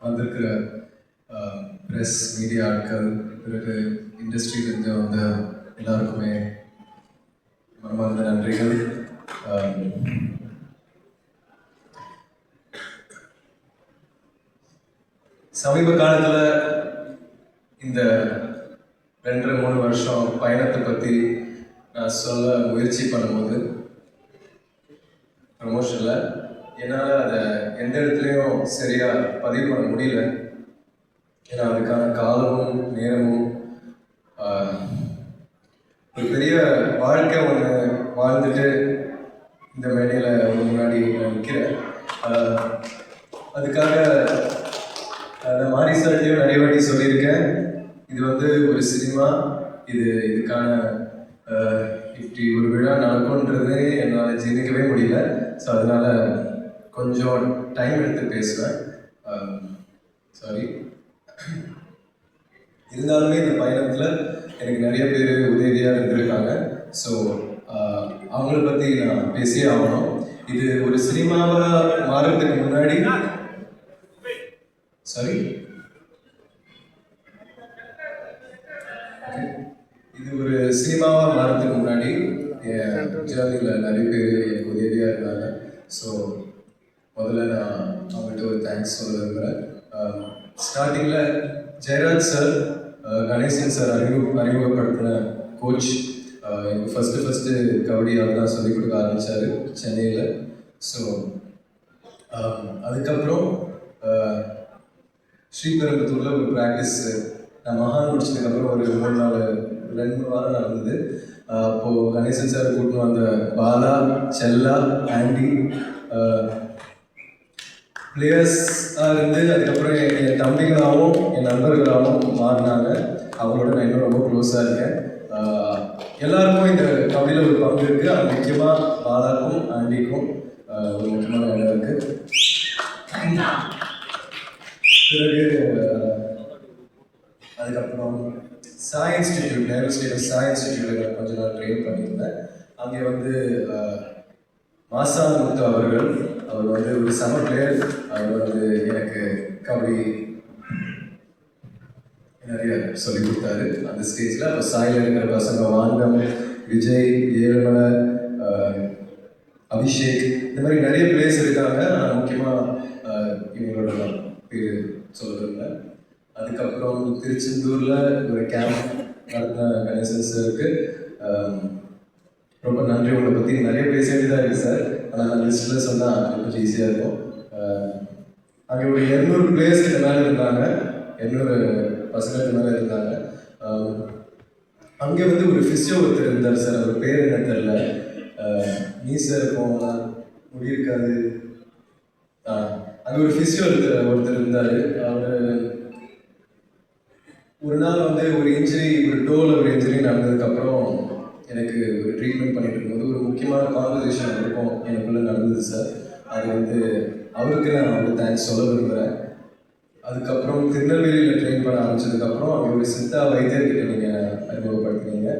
வந்திருக்கிற press media ஆட்கள் பிறகு இண்டஸ்ட்ரியிலேருந்து வந்த எல்லாருக்குமே மனமார்ந்த நன்றிகள். ஆஹ், சமீப காலத்தில் இந்த ரெண்டு மூணு வருஷம் பயணத்தை பற்றி நான் சொல்ல முயற்சி பண்ணும்போது ப்ரமோஷனில் என்னால் அதை எந்த இடத்துலையும் சரியாக பதிவு பண்ண முடியல. ஏன்னா அதுக்கான காலமும் நேரமும் ஒரு பெரிய வாழ்க்கை ஒன்று வாழ்ந்துட்டு இந்த மேடையில் முன்னாடி நான் நிற்கிறேன் அதுக்காக அந்த மாரி சார்ட்டையும் நிறைய வாட்டி சொல்லியிருக்கேன். இது வந்து ஒரு சினிமா. இது இதுக்கான இப்படி ஒரு விழா நடக்கும்ன்றது என்னால் ஜீர்ணிக்கவே முடியல. ஸோ அதனால கொஞ்சம் டைம் எடுத்து பேசுவேன். Um, சாரி இருந்தாலுமே இந்த பயணத்தில் எனக்கு நிறைய பேர் உதவியாக இருந்திருக்காங்க. ஸோ uh, அவங்கள பற்றி நான் பேசியே ஆகணும். இது ஒரு சினிமாவாக மாறுறதுக்கு முன்னாடி? சாரி இது ஒரு சினிமாவாக மாறதுக்கு முன்னாடி என் ஜேர்னியில் நிறைய பேர் எனக்கு உதவியாக இருந்தாங்க. ஸோ முதல்ல நான் அவங்கள்ட்ட ஒரு தேங்க்ஸ் சொல்ல விரும்புகிறேன் ஸ்டார்டிங்கில் ஜெயராஜ் சார் கணேசன் சார் அறிமுக அறிமுகப்படுத்தின கோச் எனக்கு ஃபஸ்ட்டு ஃபஸ்ட்டு கபடி அவர் தான் சொல்லிக் கொடுக்க ஆரம்பித்தார் சென்னையில். ஸோ அதுக்கப்புறம் ஸ்ரீபெரும்புத்தூரில் ஒரு ப்ராக்டிஸ் நான் மகான் முடிச்சதுக்கப்புறம் ஒரு மூணு நாள் ரெண்டு மூணு வாரம் நடந்தது. அப்போது கணேசன் சார் கூட்டின்னு வந்த பாலா செல்லா ஆண்டி பிளேயர்ஸாக இருந்து அதுக்கப்புறம் என் தம்பிகளாகவும் என் நண்பர்களாகவும் மாறினாங்க. அவங்களோட நான் இன்னும் ரொம்ப க்ளோஸாக இருக்கேன். எல்லாருக்கும் இந்த கபடியில் ஒரு பங்கு இருக்குது அது முக்கியமாக பாலாக்கும் ஆண்டிக்கும் ஒரு முக்கியமான இடம் இருக்குது பிறகு அதுக்கப்புறம் SAI institute Nehru state SAI இன்ஸ்டிடியூட்டில் கொஞ்ச நாள் ட்ரெயின் பண்ணியிருந்தேன். அங்கே வந்து மாசா முத்து அவர்கள் அவர் வந்து ஒரு சம பிளேயர் அவர் வந்து எனக்கு கபடி நிறைய சொல்லி கொடுத்தாரு. அந்த ஸ்டேஜில் அப்போ சாயில் இருக்கிற பசங்க வாங்கம் விஜய் ஏழுமலை அபிஷேக் இந்த மாதிரி நிறைய பிளேயர்ஸ் இருக்காங்க. நான் முக்கியமாக இவங்களோட பேர் சொல்ல விரும்புகிறேன் அதுக்கப்புறம் திருச்செந்தூரில் ஒரு கேம்ப் நடந்த கணேசன் சாருக்கு ஆம், ரொம்ப நன்றி. உங்களை பற்றி நிறைய பேச வேண்டியதாக இருக்குது சார் லிஸ்ட்டில் சொன்னால் கொஞ்சம் ஈஸியாக இருக்கும். அங்கே ஒரு இரநூறு பிளேயர்ஸ்க்கு மேலே இருந்தாங்க. இரநூறு பசங்களுக்கு மேலே இருந்தாங்க. அங்கே வந்து ஒரு ஃபிசியோ ஒருத்தர் இருந்தார் சார் அவர் பேர் என்ன தெரில நீ சார் முடி முடியிருக்காது ஆ, அங்கே ஒரு ஃபிசியோ ஒருத்தர் ஒருத்தர் இருந்தார். அவர் ஒரு நாள் வந்து ஒரு இன்ஜுரி ஒரு டோல் ஒரு இன்ஜுரி நடந்ததுக்கப்புறம் எனக்கு ஒரு ட்ரீட்மெண்ட் பண்ணிட்டு இருக்கும்போது ஒரு முக்கியமான கான்வர்சேஷன் இருக்கும் எனக்குள்ளே நடந்தது சார் அது வந்து அவருக்கு நான் வந்து தேங்க்ஸ் சொல்ல விரும்புகிறேன் அதுக்கப்புறம் திருநெல்வேலியில் ட்ரெயின் பண்ண ஆரம்பிச்சதுக்கப்புறம் அங்கே ஒரு சித்தா வைத்தியர்கிட்ட நீங்கள் அறிமுகப்படுத்தினீங்க.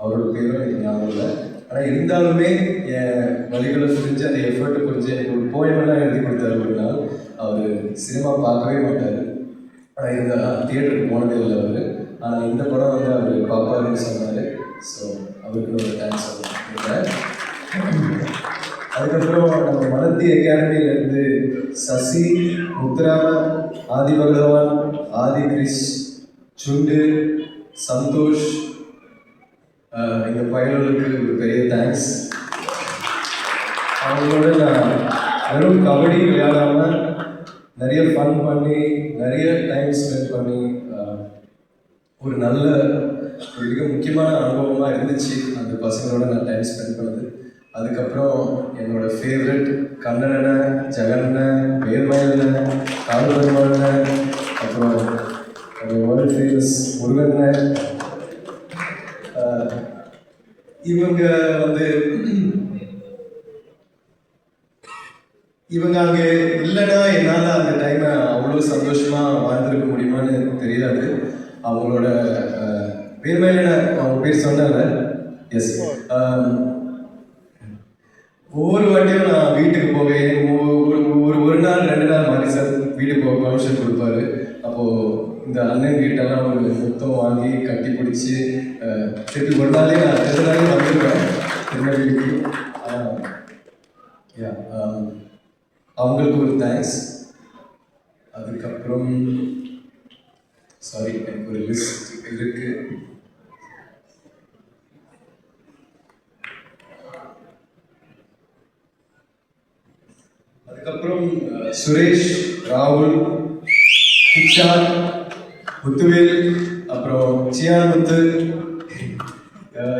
அவரோட பேரும் எனக்கு ஞாபகம் இல்லை. ஆனால் இருந்தாலுமே என் வழிகளை புரிஞ்சு அந்த எஃபர்ட்டை புரிஞ்சு எனக்கு ஒரு போயமெல்லாம் எழுதி கொடுத்தாரு ஒரு நாள். அவர் சினிமா பார்க்கவே மாட்டார். ஆனால் இந்த தியேட்டருக்கு போனதே இல்லை அவர். ஆனால் இந்த படம் வந்து அவர் பாப்பாருன்னு சொன்னார். சக்தி அகாடமியிலிருந்து சசி முத்துராம ஆதி பகவான் ஆதி கிரிஷ் சுண்டு சந்தோஷ் இந்த பயணங்களுக்கு ஒரு பெரிய தேங்க்ஸ். அவங்களோட நான் வெறும் கபடி விளையாடாமல் நிறைய ஃபன் பண்ணி நிறைய டைம் ஸ்பெண்ட் பண்ணி ஒரு நல்ல ஒரு மிக முக்கியமான அனுபவமாக இருந்துச்சு அந்த பசங்களோட நான் டைம் ஸ்பெண்ட் பண்ணது. அதுக்கப்புறம் என்னோட ஃபேவரட் கண்ணனண்ண ஜெகண்ண வேல்மயல்ன கால்பெருமாள்ன அப்புறம் வேர்ல்ட் ஃபேமஸ் ஆஹ், இவங்க வந்து இவங்க அங்கே இல்லைன்னா என்னால் அந்த டைமை அவ்வளோ சந்தோஷமாக வாழ்ந்திருக்க முடியுமான்னு தெரியாது. அவங்களோட நான் அவங்க பேர் சொன்னாங்க. எஸ் ஒவ்வொரு வாட்டியும் நான் வீட்டுக்கு போவேன் ஒரு ஒரு ஒரு நாள் ரெண்டு நாள் மாதிரி சார் வீட்டுக்கு போக பர்மிஷன் கொடுப்பாரு. அப்போது இந்த அண்ணன் வீட்டெல்லாம் ஒரு மொத்தம் வாங்கி கட்டி பிடிச்சி திருப்பி ஒரு நாளே நான் ரெண்டு நாளே வந்துடுவேன் திருநெல்வேலிக்கு யா அவங்களுக்கு ஒரு தேங்க்ஸ் அதுக்கப்புறம் சாரி எனக்கு ஒரு லிஸ்ட் இருக்குது அதுக்கப்புறம் சுரேஷ் ராகுல் கிஷார் முத்துவேல் அப்புறம் சியான் முத்து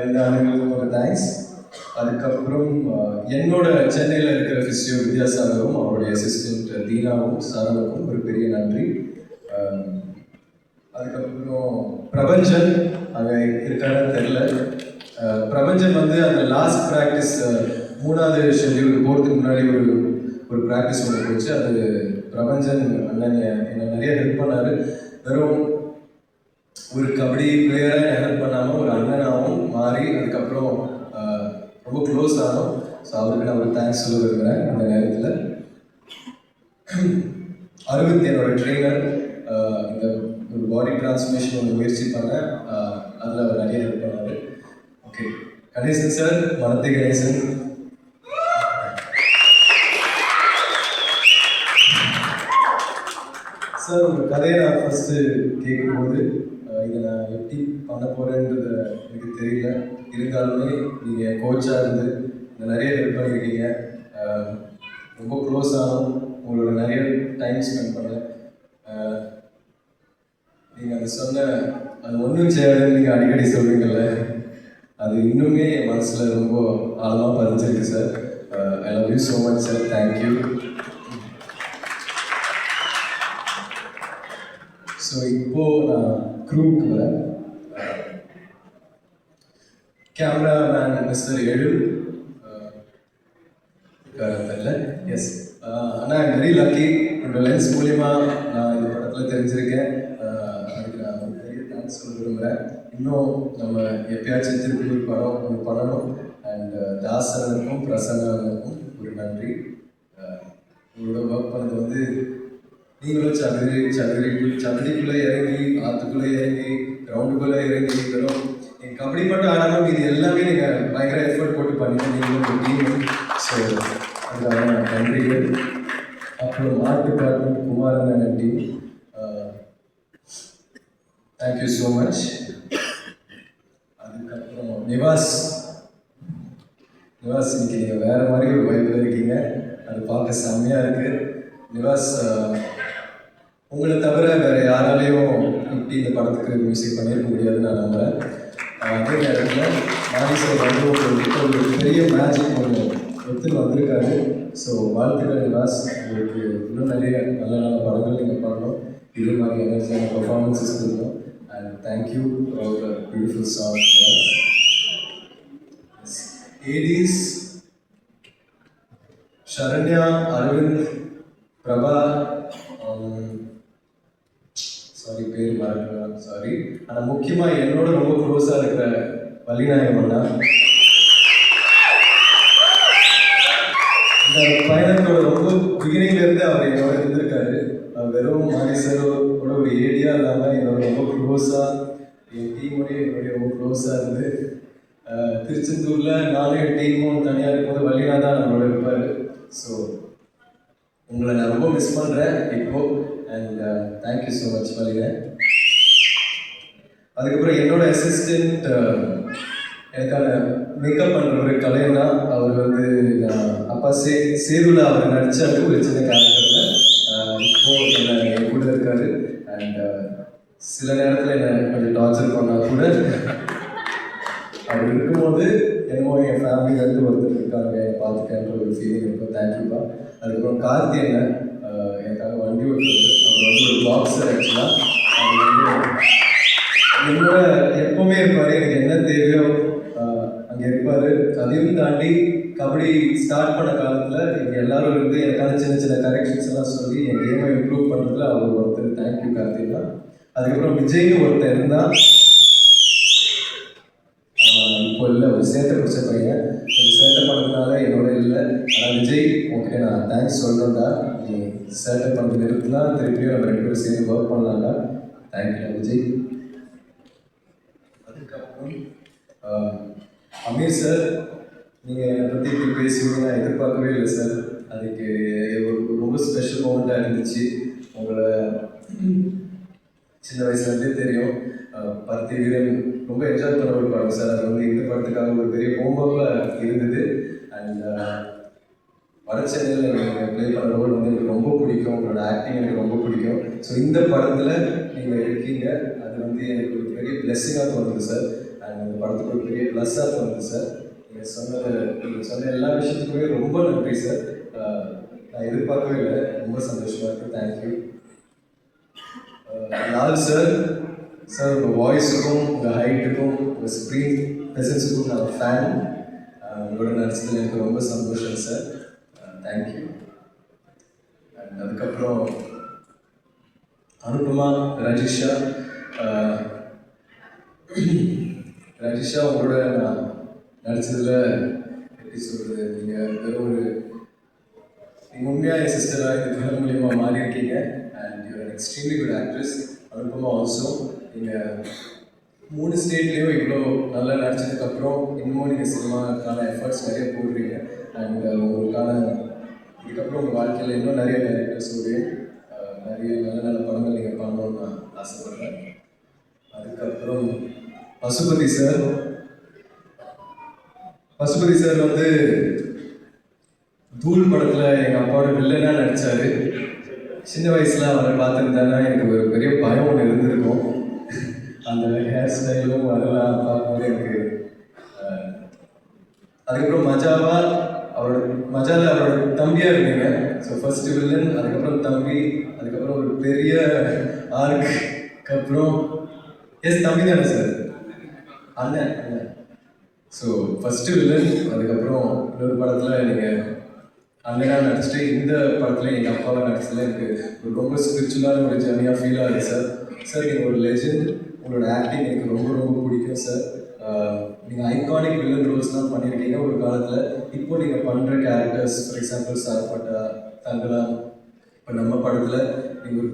இந்த அனைவருக்கும் ஒரு தேங்க்ஸ் அதுக்கப்புறம் என்னோட சென்னையில் இருக்கிற ஃபிசியோ வித்யாசாகரும் அவருடைய அசிஸ்டன்ட் தீனாவும் சரணுக்கும் ஒரு பெரிய நன்றி. அதுக்கப்புறம் பிரபஞ்சன் அங்கே இருக்கான்னு தெரில பிரபஞ்சன் வந்து அந்த லாஸ்ட் ப்ராக்டிஸ் மூணாவது ஷெட்யூல் போகிறதுக்கு முன்னாடி ஒரு ஒரு ப்ராக்டிஸ் ஒன்று போச்சு. அது பிரபஞ்சன் அண்ணன் என்னை நிறைய ஹெல்ப் பண்ணார். வெறும் ஒரு கபடி பிளேயராக ஹெல்ப் பண்ணாமல் ஒரு அண்ணனாகவும் மாறி அதுக்கப்புறம் ரொம்ப க்ளோஸ் ஆனோம். ஸோ அவருக்கு நான் ஒரு தேங்க்ஸ் சொல்ல விரும்புகிறேன் அந்த நேரத்தில். அரவிந்த் என்னோட ட்ரெயினர் இந்த ஒரு பாடி டிரான்ஸ்ஃபர்மேஷன் ஒன்று முயற்சி பண்ணேன். அதில் அவர் நிறைய ஹெல்ப் பண்ணார். ஓகே கணேசன் சார் மனத்தை கணேசன் சார் உங்கள் கதையை நான் ஃபஸ்ட்டு கேட்கும்போது இதை நான் எப்படி பண்ண போகிறேன்றது எனக்கு தெரியல. இருந்தாலுமே நீங்கள் கோச்சாக இருந்து நிறைய ஹெல்ப் பண்ணியிருக்கீங்க. ரொம்ப க்ளோஸ் ஆகும் உங்களோட நிறைய டைம் ஸ்பெண்ட் பண்ணேன். நீங்கள் அதை சொன்ன அது ஒன்றும் செய்யாதுன்னு நீங்கள் அடிக்கடி சொல்வீங்கல்ல அது இன்னுமே என் மனசில் ரொம்ப ஆழமாக பதிஞ்சிருக்கு sir. I love you so much sir thank you so இப்போ நான் க்ரூவுக்கு வரேன். கேமராமேன் மிஸ்டர் எழு எஸ் ஆனால் ஐம் வெரி லக்கி உங்களோட லென்ஸ் மூலியமா நான் இந்த படத்தில் தெரிஞ்சிருக்கேன். அதுக்கு நான் ஒரு பெரிய தேங்க்ஸ் சொல்ல விரும்புகிறேன் இன்னும் நம்ம எப்பயாச்சும் திருப்பி ஒரு படம் ஒன்று பண்ணணும். அண்ட் தாசனுக்கும் பிரசன்னனுக்கும் ஒரு நன்றி. உங்களோட ஒர்க் பண்ணது வந்து நீங்களும் சதுரி சதுரி சதுரிக்குள்ளே இறங்கி ஆற்றுக்குள்ளே இறங்கி கிரவுண்டுக்குள்ளே இறங்கி வெறும் நீங்கள் கபடி மட்டும் ஆடாமல் இது எல்லாமே நீங்கள் பயங்கர எஃபர்ட் போட்டு பண்ணிட்டு நீங்களும் டீம் ஸோ அதுக்காக நன்றிகள். அப்புறம் ஆர்ட் டிபார்ட்மெண்ட் குமாரன் நன்றி தேங்க்யூ ஸோ மச் அதுக்கப்புறம் நிவாஸ். நிவாஸ் இன்னைக்கு நீங்கள் வேறு மாதிரி ஒரு வைப்பில் இருக்கீங்க. அது பார்க்க செம்மையாக இருக்குது நிவாஸ் உங்களை தவிர வேற யாராலையும் இப்படி இந்த படத்துக்கு மியூசிக் பண்ணியிருக்க முடியாதுன்னு நான் நம்புறேன். அதே நேரத்தில் மாரிசர் வந்து ஒரு பெரிய மேஜிக் ஒன்று எடுத்துன்னு வந்திருக்காரு. ஸோ வாழ்த்துக்கள் நிவாஸ் உங்களுக்கு இன்னும் நிறைய நல்ல நல்ல படங்கள் நீங்கள் பண்ணணும். இதே மாதிரி எனர்ஜியான பர்ஃபார்மன்ஸஸ் கொடுக்கணும். And thank you for beautiful song Aedes Saranya Aravind Prabha sorry பேர் மறந்துடுவேன் சாரி. ஆனால் முக்கியமாக என்னோட ரொம்ப க்ளோஸாக இருக்கிற வள்ளிநாயகம் அண்ணா. இந்த பயணத்தோட ரொம்ப பிகினிங்லேருந்து அவர் என்னோட இருந்திருக்காரு. வெறும் மாரிசரோட ஒரு ஏரியா இல்லாமல் என்னோட ரொம்ப க்ளோஸாக என் டீமோடய என்னுடைய ரொம்ப க்ளோஸாக இருந்து திருச்செந்தூரில் நானும் என் டீமும் தனியாக இருக்கும்போது வள்ளினா தான் நம்மளோட இருப்பார். ஸோ உங்களை நான் ரொம்ப மிஸ் பண்ணுறேன் இப்போது and thank you so much வலிங்க அதுக்கப்புறம் என்னோட அசிஸ்டண்ட் எனக்கான மேக்கப் பண்ணுறவர் கலையனா அவர் வந்து நான் அப்பா சே சேதுல அவர் நடிச்சாரு ஒரு சின்ன கேரக்டரில் இப்போ என் கூட இருக்காரு. அண்ட் சில நேரத்தில் என்னை கொஞ்சம் டார்ச்சர் பண்ணால் கூட அப்படி இருக்கும்போது என்னமோ என் ஃபேமிலியிலேருந்து ஒருத்தர் இருக்காங்க பார்த்துக்கன்ற ஒரு ஃபீலிங் இருக்கும். தேங்க்யூப்பா அதுக்கப்புறம் கார்த்தி என்ன எனக்காக வண்டி ஓட்டுறது அவர் வந்து ஒரு பாக்ஸர் ஆக்சுவலாக என்னோட எப்பவுமே இருப்பாரு. எனக்கு என்ன தேவையோ அங்கே அங்க இருப்பாரு. அதையும் தாண்டி கபடி ஸ்டார்ட் பண்ண காலத்துல இங்க எல்லாரும் இருந்து எனக்கான சின்ன சின்ன கரெக்ஷன்ஸ் எல்லாம் சொல்லி என் கேமை இம்ப்ரூவ் பண்றதுல அவர் ஒருத்தர் தேங்க்யூ கார்த்திகா அதுக்கப்புறம் விஜய்னு ஒருத்தர் இருந்தா இப்போ இல்லை ஒரு சேட்டை பிடிச்ச பையன். ஒரு சேட்டை பண்ணதுனால என்னோட இல்லை. ஆனால் விஜய் உங்ககிட்ட நான் தேங்க்ஸ் சொல்லணும்டா. நீ சேட்டை பண்ணுறது நிறுத்தினா திருப்பியும் நம்ம ரெண்டு பேரும் சேர்ந்து work பண்ணலாம்டா. Thank you Vijay. Aamir sir நீங்கள் பற்றி இப்படி பேசுவீங்க நான் எதிர்பார்க்கவே இல்லை சார். அதுக்கு ஒரு ரொம்ப ஸ்பெஷல் மூமெண்ட்டாக இருந்துச்சு. உங்களை சின்ன வயசுலேருந்தே தெரியும். பருத்தி வீரன் ரொம்ப என்ஜாய் பண்ண ஒரு சார். அது வந்து இந்த படத்துக்காக ஒரு பெரிய ஹோம்ஒர்க்காக இருந்தது. அண்ட் வட சென்னையில் நீங்கள் ப்ளே பண்ணுற ரோல் வந்து எனக்கு ரொம்ப பிடிக்கும். உங்களோட ஆக்டிங் எனக்கு ரொம்ப பிடிக்கும். ஸோ இந்த படத்தில் நீங்கள் இருக்கீங்க. அது வந்து எனக்கு ஒரு பெரிய பிளெஸ்ஸிங்காக தோணுது சார். அண்ட் இந்த படத்துக்கு ஒரு பெரிய ப்ளஸ்ஸாக தோணுது சார் நீங்கள் சொன்னது நீங்கள் சொன்ன எல்லா விஷயத்துக்குமே ரொம்ப நன்றி சார் நான் எதிர்பார்க்கவே இல்லை. ரொம்ப சந்தோஷமாக இருக்குது தேங்க்யூ லால் சார் சார் உங்கள் வாய்ஸுக்கும் உங்கள் ஹைட்டுக்கும் உங்கள் ஸ்க்ரீன் ப்ரெசன்ஸுக்கும் நான் ஃபேன் உங்களோட நடிச்சதில் எனக்கு ரொம்ப சந்தோஷம் சார் தேங்க்யூ அண்ட் அதுக்கப்புறம் அனுபமா ரஜிஷா ரஜிஷா உங்களோட நான் நடிச்சதில் எப்படி சொல்கிறது நீங்கள் வெறும் ஒரு நீங்கள் உண்மையாக என் சிஸ்டராக இந்த படம் மூலியமா மாறி இருக்கீங்க. And you're extremely good actress Anupama also நீங்கள் மூணு ஸ்டேட்லேயும் இவ்வளோ நல்லா நடிச்சதுக்கப்புறம் இன்னமும் நீங்கள் சினிமாக்கான எஃபர்ட்ஸ் நிறைய போடுறீங்க. அண்ட் uh, உங்களுக்கான இதுக்கப்புறம் உங்கள் வாழ்க்கையில் இன்னும் நிறைய டேரக்டர்ஸோடையும் uh, நிறைய நல்ல நல்ல படங்கள் நீங்கள் பண்ணணும்னு நான் ஆசைப்படுறேன். அதுக்கப்புறம் பசுபதி சார் பசுபதி சார் வந்து தூள் படத்துல எங்க அப்பாவோட வில்லனா நடிச்சாரு. சின்ன வயசுல அவரை பார்த்துருந்தானா எனக்கு ஒரு பெரிய பயம் ஒன்று இருந்திருக்கும். அந்த ஹேர் ஸ்டைலும் அதெல்லாம் பார்க்கும்போது எனக்கு அதுக்கப்புறம் மஜாவா அவரோட மஜால அவரோட தம்பியா இருந்தீங்க. ஸோ ஃபர்ஸ்ட் வில்லன் அதுக்கப்புறம் தம்பி அதுக்கப்புறம் ஒரு பெரிய ஆர்க் அப்புறம் எஸ் தம்பி தானே சார் அண்ணன் அண்ணன் ஸோ ஃபஸ்ட்டு வில்லன் அதுக்கப்புறம் இன்னொரு படத்தில் நீங்கள் அண்ணனா நடிச்சுட்டு இந்த படத்தில் எங்கள் அப்பாவை நடிச்சதுல எனக்கு ஒரு ரொம்ப ஸ்பிரிச்சுவலான ஒரு ஜர்னியாக ஃபீல் ஆகுது சார் சார் நீங்கள் ஒரு லெஜெண்ட் உங்களோட ஆக்டிங் எனக்கு ரொம்ப ரொம்ப பிடிக்கும் சார் நீங்கள் ஐகானிக் வில்லன் ரோல்ஸ்லாம் பண்ணியிருக்கீங்க ஒரு காலத்தில். இப்போ நீங்கள் பண்ணுற கேரக்டர்ஸ் ஃபார் எக்ஸாம்பிள் சார்பட்டா தங்கலாம். இப்போ நம்ம படத்தில் நீங்கள்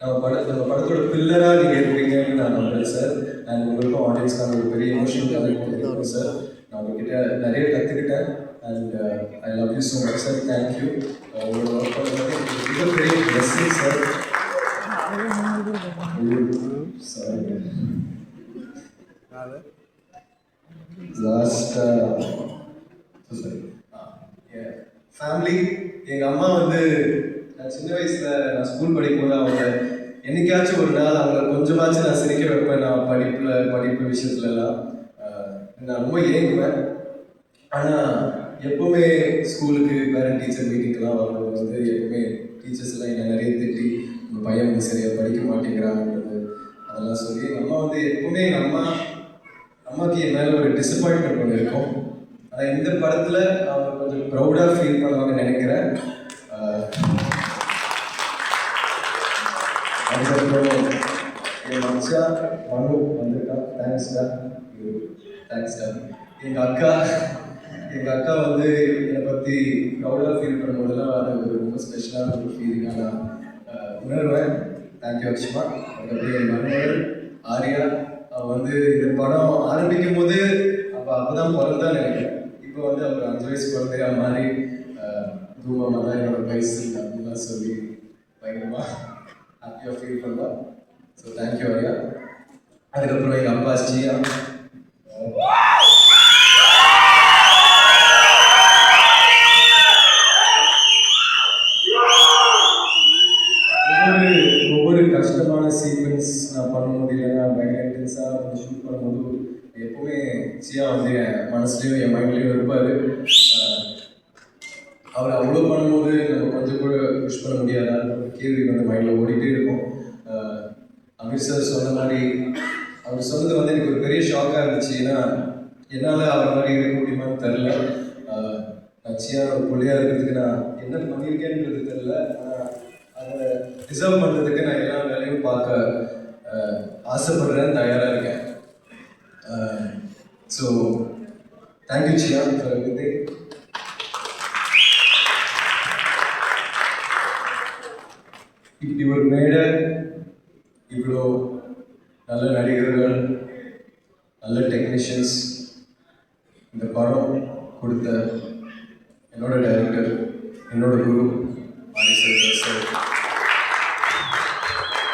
நம்ம பட நம்ம படத்தோட பில்லராக நீங்கள் இருப்பீங்கன்னு நான் நம்புறேன் சார் அண்ட் உங்களுக்கும் ஆடியன்ஸ்க்கான ஒரு பெரிய எமோஷனல் கனெக்ட் கொடுத்துருக்கோம் சார் நான் உங்ககிட்ட நிறைய கற்றுக்கிட்டேன் and I love you so much sir thank you உங்களோட ஒர்க் பண்ணுறது மிகப்பெரிய பிளஸ்ஸிங் சார் லாஸ்ட்டாக ஃபேமிலி எங்கள் அம்மா வந்து நான் சின்ன வயசில் நான் ஸ்கூல் படிக்கும் அவங்க என்னைக்காச்சும் ஒரு நாள் அவங்கள கொஞ்சமாச்சும் நான் சிரிக்க வைப்பேன் நான் படிப்பில் படிப்பு விஷயத்துலலாம் ஆஹ் நான் ரொம்ப ஏங்குவேன் ஆனால் எப்போவுமே ஸ்கூலுக்கு பேரண்ட் டீச்சர் மீட்டிங்க்கெலாம் வரும்போது வந்து எப்பவுமே டீச்சர்ஸ் எல்லாம் என்னை நிறைய திட்டி உங்கள் பையன் வந்து சரியாக படிக்க மாட்டேங்கிறாங்கன்றது அதெல்லாம் சொல்லி நம்ம வந்து எப்பவுமே நம்ம அம்மா அம்மாக்கு என் மேலே ஒரு டிசப்பாயின்மெண்ட் ஒன்று இருக்கும். ஆனால் இந்த படத்தில் அவங்க கொஞ்சம் ப்ரௌடாக ஃபீல் பண்ணுவாங்க நினைக்கிறேன். அதுக்கப்புறம் என் மச்சா மனு வந்திருக்கான் தேங்க்ஸ்டா தேங்க்ஸ்டா எங்கள் அக்கா எங்கள் அக்கா வந்து என்னை பற்றி ப்ரௌடாக ஃபீல் பண்ணும்போதெல்லாம் அது ஒரு ரொம்ப ஸ்பெஷலான ஒரு ஃபீலிங்காக நான் உணர்வேன். தேங்க்யூ அக்ஷமா அதுக்கப்புறம் என் மருமகள் ஆர்யா. அவள் வந்து இந்த படம் ஆரம்பிக்கும் போது அப்போ அப்போ தான் பிறந்தா நினைக்கிறேன். இப்போ வந்து அவர் அஞ்சு வயசு குழந்தையா மாதிரி தூரமாக தான் என்னோட வயசு அப்படின்லாம் சொல்லி பயங்கரமாக ஹாப்பியாக ஃபீல் பண்ணலாம் ஸோ தேங்க்யூ ஐயா அதுக்கப்புறம் எங்கள் அப்பா ஸ்ரீயா. ஒவ்வொரு ஒவ்வொரு கஷ்டமான சீக்வன்ஸ் நான் பண்ணும்போது இல்லைன்னா பயங்கர இன்டென்ஸாக வந்து ஷூட் பண்ணும்போது எப்பவுமே சியா வந்து என் மனசுலேயும் என் மைண்ட்லேயும் இருப்பார். அவர் அவ்வளோ பண்ணும்போது நம்ம கொஞ்சம் கூட விஷ் பண்ண முடியாதான்னு கேள்வி வந்து மைண்டில் ஓடிட்டே இருக்கும் ஆஹ் சார் சொன்ன மாதிரி அவர் சொன்னது வந்து எனக்கு ஒரு பெரிய ஷாக்காக இருந்துச்சு. ஏன்னா என்னால் அவர் மாதிரி இருக்க முடியுமான்னு தெரில நச்சியாக ஒரு பிள்ளையாக இருக்கிறதுக்கு நான் என்ன பண்ணியிருக்கேன்றது தெரில ஆனால் அதை டிசர்வ் பண்ணுறதுக்கு நான் எல்லா வேலையும் பார்க்க ஆசைப்படுறேன் தயாராக இருக்கேன். So thank you Siya for every இப்படி ஒரு மேடை இவ்வளோ நல்ல நடிகர்கள் நல்ல டெக்னீஷியன்ஸ் இந்த படம் கொடுத்த என்னோட டைரக்டர் என்னோட குரு மாரிசேகர் சார்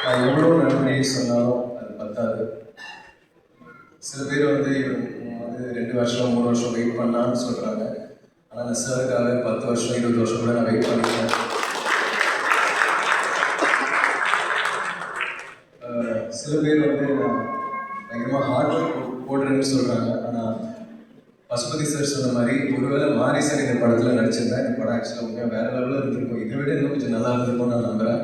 நான் எவ்வளோ நன்மை சொன்னாலும் அது பத்தாது. சில பேர் வந்து வந்து ரெண்டு வருஷம் மூணு வருஷம் வெயிட் பண்ணான்னு சொல்கிறாங்க ஆனால் நான் சாருக்காக பத்து வருஷம் இருபது வருஷம் கூட நான் வெயிட் பண்ணிட்டேன். சில பேர் வந்து பயங்கரமாக ஹார்ட் ஒர்க் போடுறேன்னு சொல்கிறாங்க ஆனால் பசுபதி சார் சொன்ன மாதிரி ஒருவேளை மாரி சார் இந்த படத்தில் நடிச்சிருந்தா இந்த படம் ஆக்சுவலாக உண்மையாக வேற லெவலில் இருந்திருக்கும். இதை விட இன்னும் கொஞ்சம் நல்லா இருந்திருக்கும் நான் நம்புகிறேன்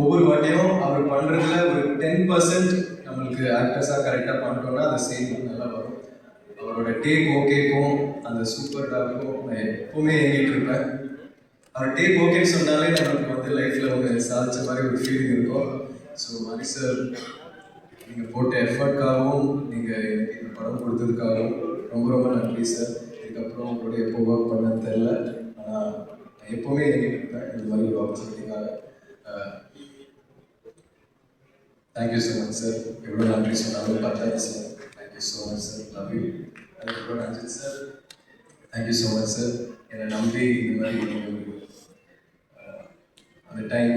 ஒவ்வொரு வாட்டியும் அவர் பண்ணுறதுல ஒரு டென் பர்சன்ட் நம்மளுக்கு ஆக்டர்ஸாக கரெக்டாக பண்ணிட்டோம்னா அந்த சேம் நல்லா வரும். அவரோட டேக் ஓகேக்கும் அந்த சூப்பர் டாக்கும் நான் எப்பவுமே எங்கிட்டு இருப்பேன். அவர் டேக் ஓகேன்னு சொன்னாலே நம்மளுக்கு வந்து லைஃப்பில் ஒரு சாதிச்ச மாதிரி ஒரு ஃபீலிங் இருக்கும். ஸோ மாரி சார் நீங்கள் போட்ட எஃபர்ட்காகவும் நீங்கள் எனக்கு இந்த படம் கொடுத்ததுக்காகவும் ரொம்ப ரொம்ப நன்றி சார். இதுக்கப்புறம் உங்களோட எப்போ ஒர்க் பண்ண தெரில ஆனால் நான் எப்போவுமே எங்கிட்டு இந்த மாதிரி ஒரு ஆப்பர்ச்சுனிட்டிக்காக thank you so much sir எவ்வளோ நன்றி சொன்னாலும் பத்தாது sir thank you so much sir love you அதுக்கப்புறம் Ranjith sir thank you so much sir என்னை நம்பி இந்த மாதிரி அந்த டைம்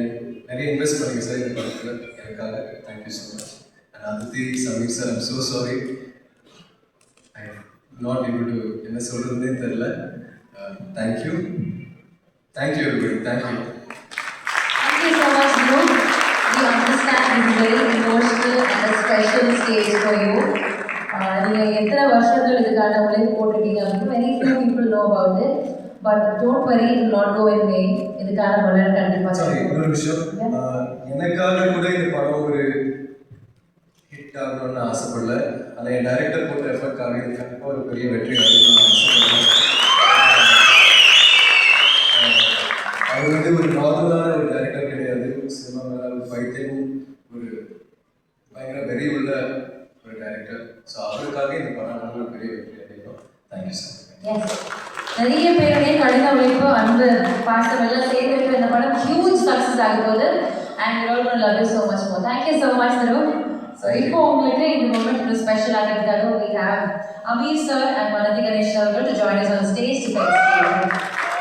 நிறைய இன்வெஸ்ட் பண்ணுங்க சார் இந்த படத்தில். எனக்காக thank you so much Aditi Sameer sir I'm so sorry I not able to என்ன சொல்கிறதுனே தெரில thank you thank you everybody thank you Thank you so much, Dhruv. We understand it's very emotional and a special stage for you. Uh, நீங்க எத்தனை வருஷங்கள் இதுக்கான உழைப்பு போட்டிருக்கீங்க அப்படின்னு. But don't worry, it will not go in vain. இதுக்கான பலன் கண்டிப்பா சாரி கிடைக்கும். இன்னொரு விஷயம் ஆஹ் எனக்காக கூட இந்த படம் ஒரு ஆகணும்னு ஆசைப்படல. ஆனால் என் டைரக்டர் போட்ட எஃபர்ட்காக இது கண்டிப்பாக ஒரு பெரிய வெற்றி அடையணும்னு ஆசைப்படுறேன். அவர் வந்து ஒரு நார்மலான ஒரு டைரக்டர் கிடையாது. சினிமா மேலே ஒரு பைத்தியம் ஒரு பயங்கர வெறி உள்ள ஒரு டைரக்டர் ஸோ அவருக்காக இந்த படம் வந்து ஒரு பெரிய வெற்றி அடைக்கும் தேங்க்யூ சார் நிறைய பேருடைய கடின உழைப்பு அன்பு பாசம் எல்லாம் சேர்ந்து இந்த படம் ஹியூஜ் சக்ஸஸ் ஆகும் போது and you all love you so much மோ தேங்க்யூ ஸோ மச் தரும் ஸோ இப்போ உங்களுக்கு இந்த மூமெண்ட் இன்னும் ஸ்பெஷல் ஆகிறதுக்காக we have Ameer sir and மனதி Ganesh அவர்கள் to join us on stage to thank you.